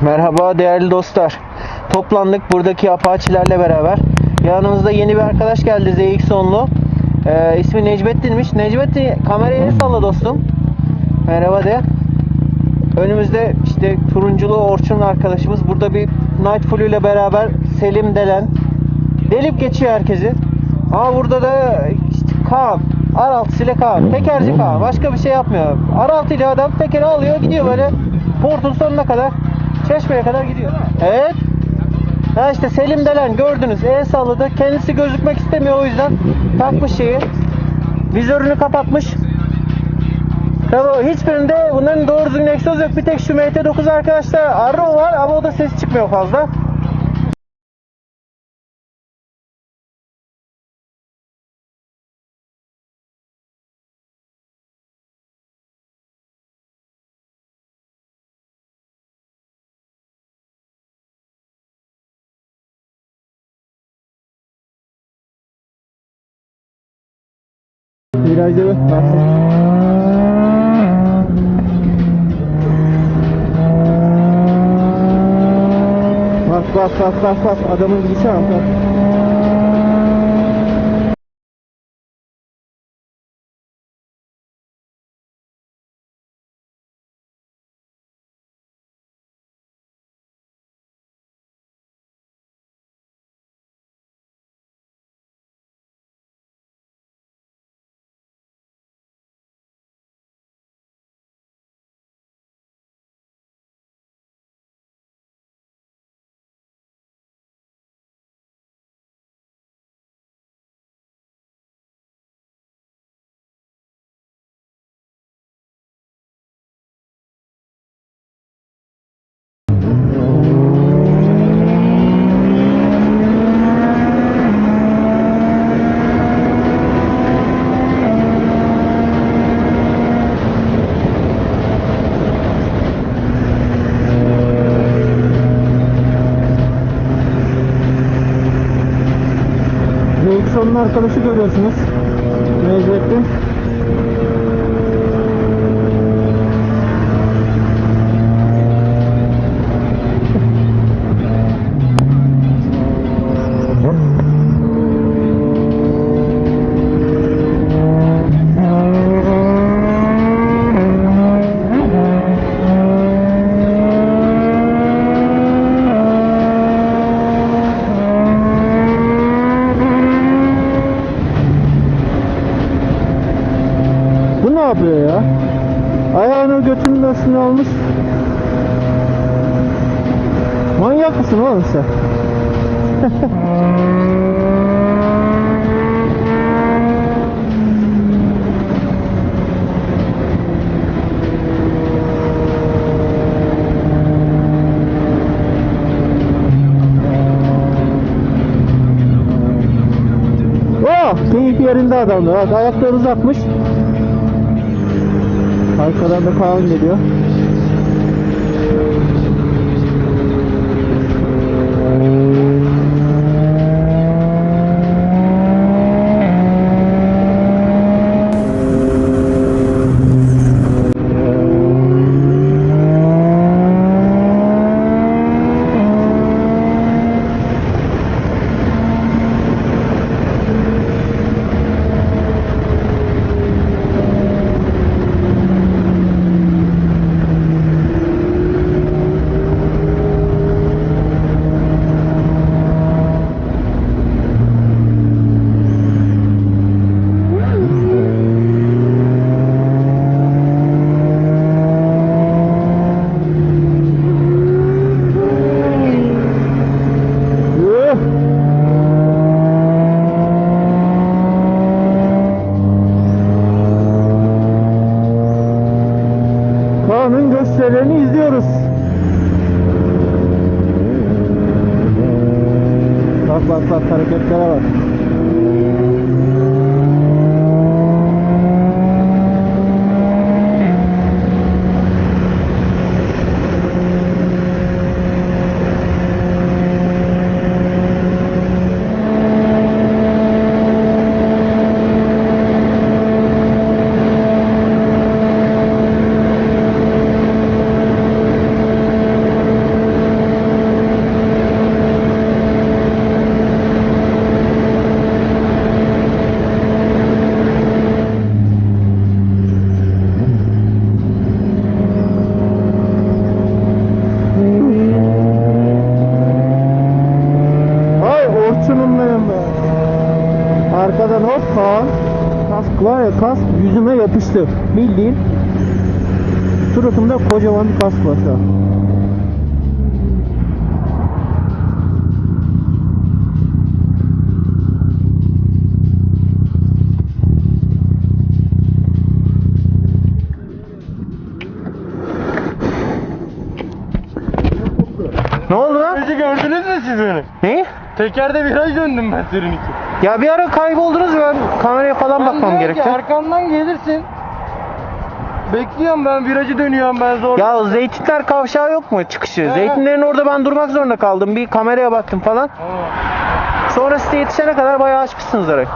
Merhaba değerli dostlar. Toplandık buradaki apaçilerle beraber. Yanımızda yeni bir arkadaş geldi ZX10'lu. Ee, ismi Necmettin'miş. Necmettin kamerayı el salla dostum. Merhaba de. Önümüzde işte turunculu Orçun arkadaşımız. Burada bir Nightfall ile beraber Selim Delen. Delip geçiyor herkesi. Ama burada da işte Kaan. R6 ile Kaan. Tekerci Kaan. Başka bir şey yapmıyor. R6 ile adam tekeri alıyor gidiyor böyle. Portun sonuna kadar. Çeşmeye kadar gidiyor. Evet. Ha işte Selim Delen gördünüz. El salladı. Kendisi gözükmek istemiyor o yüzden. Takmış şeyi. Vizörünü kapatmış. Tabii hiçbirinde bunların doğru düzgün egzoz yok. Bir tek şu MT9 arkadaşlar Arrow var ama o da ses çıkmıyor fazla. Virajda bir Bak bak bak bak bak adamın gidişe bak Nexon'un arkadaşı görüyorsunuz. Necmettin. Yapıyor ya? Ayağını götünün üstüne almış. Manyak mısın oğlum sen? Oh, keyif yerinde adamdı. Bak ayakları uzatmış. Arkadan da Kaan geliyor. Gösterilerini izliyoruz. Bak bak bak hareketlere bak. Yakıştı. Bildiğin suratımda kocaman bir kask var şu an. Ne oldu lan? Bizi gördünüz mü siz beni? Ne? Tekerde viraj döndüm ben senin için. Ya bir ara kayboldunuz ben kameraya falan bakmam diyorum ki, gerekti. arkamdan gelirsin. Bekliyorum ben virajı dönüyorum ben zor. Ya Zeytinler kavşağı yok mu çıkışı? He. Zeytinlerin orada ben durmak zorunda kaldım. Bir kameraya baktım falan. Tamam. Sonra size yetişene kadar bayağı açmışsınız orayı.